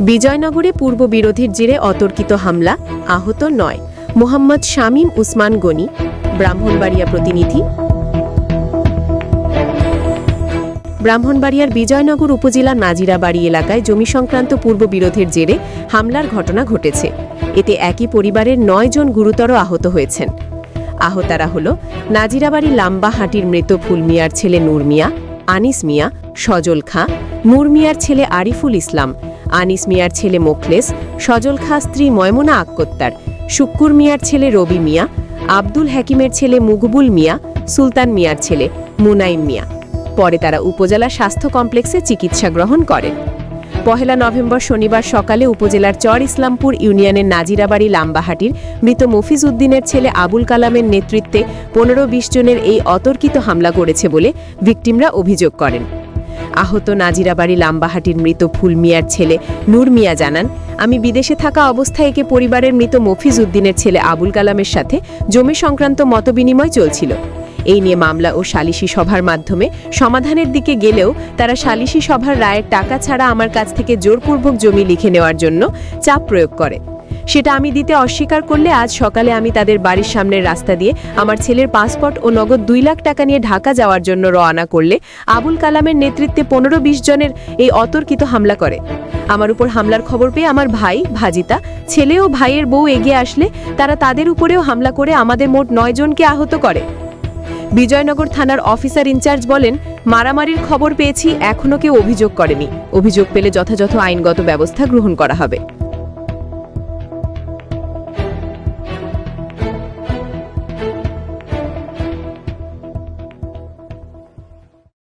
বিজয়নগরে পূর্ব বিরোধীর জেরে অতর্কিত হামলা, আহত নয়। মোহাম্মদ শামীম উসমান গনি, ব্রাহ্মণবাড়িয়া প্রতিনিধি। ব্রাহ্মণবাড়িয়ার বিজয়নগর উপজেলার নাজিরাবাড়ি এলাকায় জমি সংক্রান্ত পূর্ব বিরোধের জেরে হামলার ঘটনা ঘটেছে। এতে একই পরিবারের নয় জন গুরুতর আহত হয়েছেন। আহতারা হল নাজিরাবাড়ি লাম্বাহাটির মৃত ফুল মিয়ার ছেলে নূর মিয়া, আনিস মিয়া, সজল খাঁ, নূর মিয়ার ছেলে আরিফুল ইসলাম আনিস মিয়ার ছেলে মোখলেস, সজল খাঁ স্ত্রী ময়মনা আক্কত্তার, শুক্কুর মিয়ার ছেলে রবি মিয়া, আব্দুল হাকিমের ছেলে মুকবুল মিয়া, সুলতান মিয়ার ছেলে মুনাইম মিয়া। পরে তারা উপজেলা স্বাস্থ্য কমপ্লেক্সে চিকিৎসা গ্রহণ করেন। পহেলা নভেম্বর শনিবার সকালে উপজেলার চর ইসলামপুর ইউনিয়নের নাজিরাবাড়ি লাম্বাহাটির মৃত মফিজ উদ্দিনের ছেলে আবুল কালামের নেতৃত্বে পনেরো বিশ জনের এই অতর্কিত হামলা করেছে বলে ভিকটিমরা অভিযোগ করেন। আহত নাজিরাবাড়ি লাম্বাহাটির মৃত ফুল মিয়ার ছেলে নূর মিয়া জানান, আমি বিদেশে থাকা অবস্থায় একে পরিবারের মৃত মফিজ উদ্দিনের ছেলে আবুল কালামের সাথে জমি সংক্রান্ত মতবিনিময় চলছিল। এই নিয়ে মামলা ও সালিশি সভার মাধ্যমে সমাধানের দিকে গেলেও তারা সালিশি সভার রায়ের টাকা ছাড়া আমার কাছ থেকে জোরপূর্বক জমি লিখে নেওয়ার জন্য চাপ প্রয়োগ করে। সেটা আমি দিতে অস্বীকার করলে আজ সকালে আমি তাদের বাড়ির সামনের রাস্তা দিয়ে আমার ছেলের পাসপোর্ট ও নগদ দুই লাখ টাকা নিয়ে ঢাকা যাওয়ার জন্য রওনা করলে আবুল কালামের নেতৃত্বে পনেরো বিশ জনের এই অতর্কিত হামলা করে। আমার উপর হামলার খবর পেয়ে আমার ভাই, ভাজিতা, ছেলে ও ভাইয়ের বউ এগিয়ে আসলে তারা তাদের উপরেও হামলা করে আমাদের মোট নয় জনকে আহত করে। বিজয়নগর থানার অফিসার ইনচার্জ বলেন, মারামারির খবর পেয়েছি এখনও কেউ অভিযোগ করেনি। অভিযোগ পেলে যথাযথ আইনগত ব্যবস্থা গ্রহণ করা হবে।